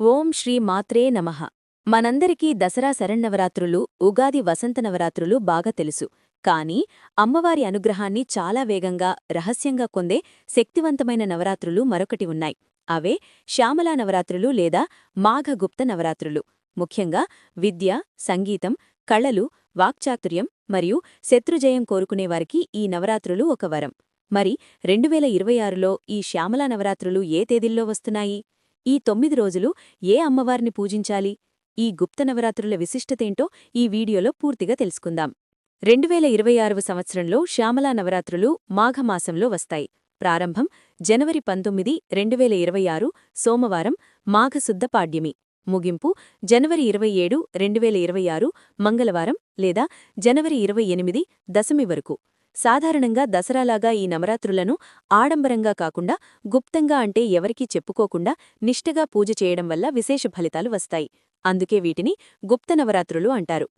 ఓం శ్రీ మాత్రే నమః. మనందరికీ దసరా శరణ్నవరాత్రులు ఉగాది వసంత నవరాత్రులు బాగా తెలుసు. కానీ అమ్మవారి అనుగ్రహాన్ని చాలా వేగంగా రహస్యంగా కొందే శక్తివంతమైన నవరాత్రులు మరొకటి ఉన్నాయి. అవే శ్యామలా నవరాత్రులు లేదా మాఘగుప్త నవరాత్రులు. ముఖ్యంగా విద్య సంగీతం కళలు వాక్చాతుర్యం మరియు శత్రుజయం కోరుకునేవారికి ఈ నవరాత్రులు ఒక వరం. మరి రెండువేల ఇరవై ఆరులో ఈ శ్యామలా నవరాత్రులు ఏ తేదీల్లో వస్తున్నాయి? ఈ తొమ్మిది రోజులు ఏ అమ్మవారిని పూజించాలి? ఈ గుప్త నవరాత్రుల విశిష్టతేంటో ఈ వీడియోలో పూర్తిగా తెలుసుకుందాం. రెండువేల ఇరవై ఆరవ సంవత్సరంలో శ్యామలా నవరాత్రులు మాఘమాసంలో వస్తాయి. ప్రారంభం జనవరి పంతొమ్మిది రెండువేల ఇరవై ఆరు సోమవారం మాఘశుద్ధ పాడ్యమి. ముగింపు జనవరి ఇరవై ఏడు రెండువేల ఇరవై ఆరు మంగళవారం లేదా జనవరి ఇరవై ఎనిమిది దశమి వరకు. సాధారణంగా దసరాలాగా ఈ నవరాత్రులను ఆడంబరంగా కాకుండా గుప్తంగా అంటే ఎవరికీ చెప్పుకోకుండా నిష్టగా పూజ చేయడం వల్ల విశేష ఫలితాలు వస్తాయి. అందుకే వీటిని గుప్త నవరాత్రులు అంటారు.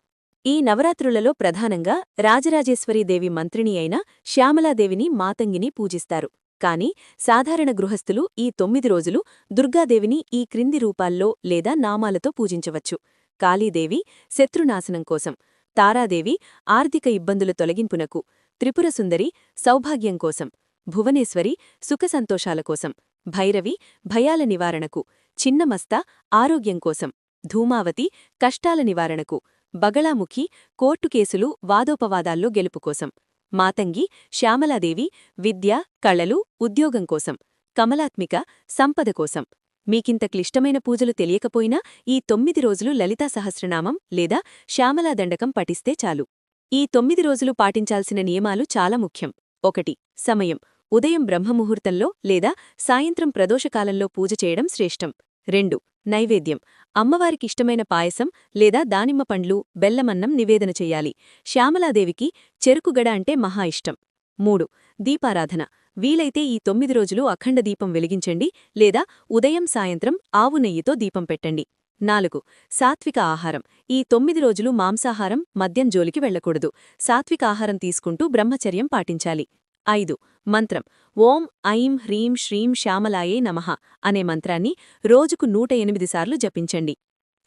ఈ నవరాత్రులలో ప్రధానంగా రాజరాజేశ్వరీదేవి మంత్రిని అయిన శ్యామలాదేవిని మాతంగిని పూజిస్తారు. కాని సాధారణ గృహస్థులు ఈ తొమ్మిది రోజులు దుర్గాదేవిని ఈ క్రింది రూపాల్లో లేదా నామాలతో పూజించవచ్చు. కాళీదేవి శత్రునాశనం కోసం తారాదేవి ఆర్థిక ఇబ్బందుల తొలగింపునకు త్రిపురసుందరి సౌభాగ్యం కోసం భువనేశ్వరి సుఖసంతోషాల కోసం భైరవి భయాల నివారణకు చిన్నమస్త ఆరోగ్యం కోసం ధూమావతి కష్టాల నివారణకు బగళాముఖి కోర్టు కేసులు వాదోపవాదాల్లో గెలుపుకోసం మాతంగి శ్యామలాదేవి విద్య కళలు ఉద్యోగం కోసం కమలాత్మిక సంపద కోసం. మీకింత క్లిష్టమైన పూజలు తెలియకపోయినా ఈ తొమ్మిది రోజులు లలితా సహస్రనామం లేదా శ్యామలాదండకం పఠిస్తే చాలు. ఈ తొమ్మిది రోజులు పాటించాల్సిన నియమాలు చాలా ముఖ్యం. ఒకటి సమయం. ఉదయం బ్రహ్మముహూర్తంలో లేదా సాయంత్రం ప్రదోషకాలంలో పూజ చేయడం శ్రేష్టం. రెండు నైవేద్యం. అమ్మవారికిష్టమైన పాయసం లేదా దానిమ్మ పండ్లు బెల్లమన్నం నివేదన చెయ్యాలి శ్యామలాదేవికి చెరుకుగడ అంటే మహా ఇష్టం. మూడు దీపారాధన. వీలైతే ఈ తొమ్మిది రోజులు అఖండ దీపం వెలిగించండి లేదా ఉదయం సాయంత్రం ఆవు నెయ్యితో దీపం పెట్టండి. నాలుగు. సాత్విక ఆహారం. ఈ తొమ్మిది రోజులు మాంసాహారం మద్యం జోలికి వెళ్ళకూడదు సాత్విక ఆహారం తీసుకుంటూ బ్రహ్మచర్యం పాటించాలి. ఐదు. మంత్రం. ఓం ఐం హ్రీం శ్రీం శ్యామలాయే నమః అనే మంత్రాన్ని రోజుకు నూట ఎనిమిది సార్లు జపించండి.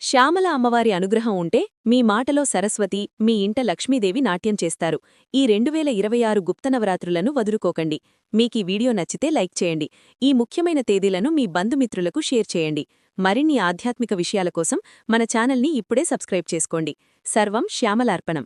శ్యామల అమ్మవారి అనుగ్రహం ఉంటే మీ మాటలో సరస్వతి మీ ఇంట లక్ష్మీదేవి నాట్యం చేస్తారు. ఈ రెండువేల ఇరవై ఆరు గుప్తనవరాత్రులను వదులుకోకండి. మీకీ వీడియో నచ్చితే లైక్ చేయండి. ఈ ముఖ్యమైన తేదీలను మీ బంధుమిత్రులకు షేర్ చేయండి. మరిన్ని ఆధ్యాత్మిక విషయాల కోసం మన ఛానల్ని ఇప్పుడే సబ్స్క్రైబ్ చేసుకోండి. సర్వం శ్యామలార్పణం.